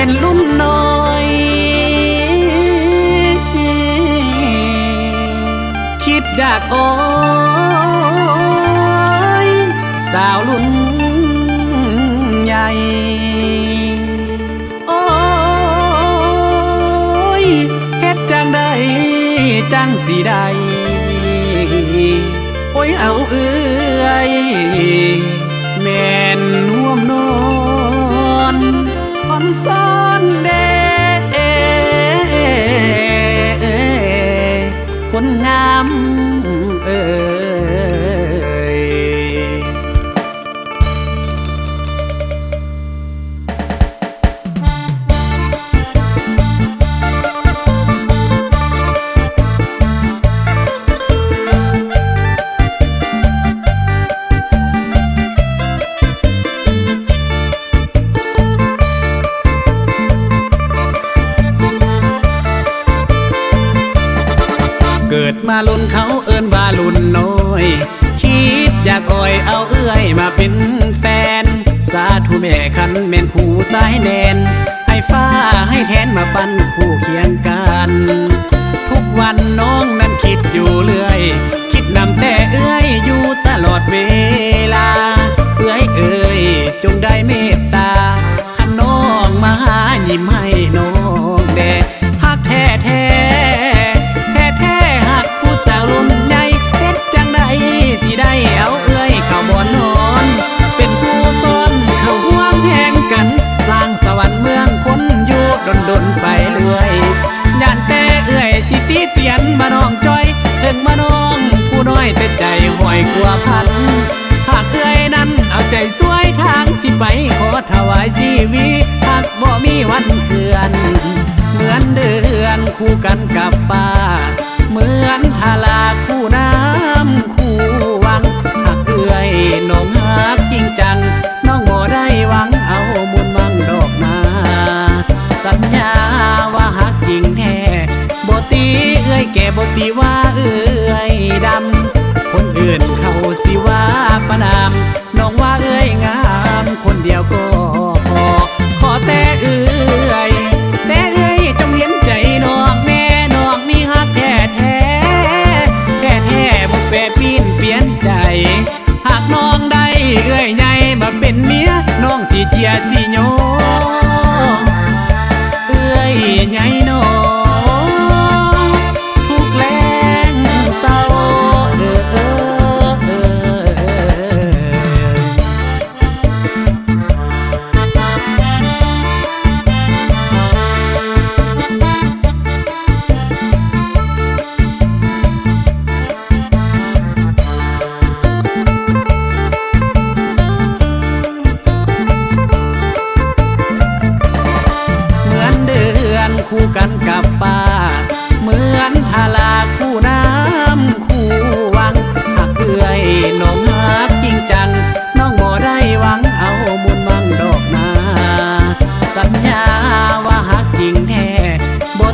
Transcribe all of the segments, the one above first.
เป็นรุ่นน้อยคิดอยากโอ้ยสาวรุ่นใหญ่โอ้ยเฮ็ดจังได้จังสีได้โอ้ยเอาเอื้อย กิดมาลุนเขาเอิ้นว่าลุนน้อย คิดอยากอ่อยเอาเอื้อยมาเป็นแฟน สาธุแม่คันแม่นคู่สายแนน ให้ฟ้าให้แทนมาปั้นคู่เคียงกัน ทุกวันน้องนั้นคิดอยู่เรื่อย คิดนำแต่เอื้อยอยู่ตลอดเวลา น้อยแต่ใจห้อยกลัวพันหากเอื้อยนั้นเอาใจสวยทางสิไปขอถวายชีวิตหากบ่มีวันเคื่อนเหมือนเดือนคู่กันกับฟ้าเหมือนทาราคู่น้ำคู่วังหากเอื้อยน้องหักจริงจังน้องบ่ได้หวังเอามุนมังดอกนาสัญญาว่าหักจริงแท้บ่ตีเอื้อยแก่บ่ตีว่าเอื้อยดำ ว่าประนามน้องว่าเอ้ยงามคนเดียวก็พอขอแต่เอ้ยแต่เอ้ยจงเห็นใจน้องแน่น้องนี่ฮักแท้แท้แท้แท้บ่แปรปีนเปลี่ยนใจ หากน้องได้เอ้ยใหญ่มาเป็นเมียน้องสิเจียสิโย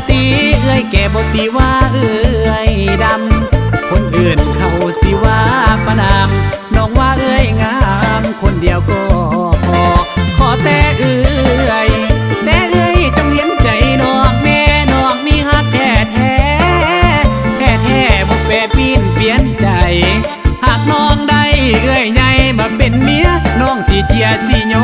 ตีเอ้ยแก่บ่ตีว่าเอ้ยดำ คนอื่นเขาสิว่าประนามน้องว่าเอ้ยงาม คนเดียวก็พอขอแต่เอ้ยแต่เอ้ยจงเห็นใจน้องแน่น้องนี่ฮักแท้แท้แท้แท้บ่แปรปีนเปลี่ยนใจ หากน้องได้เอ้ยใหญ่มาเป็นเมียน้องสิเจียสิโย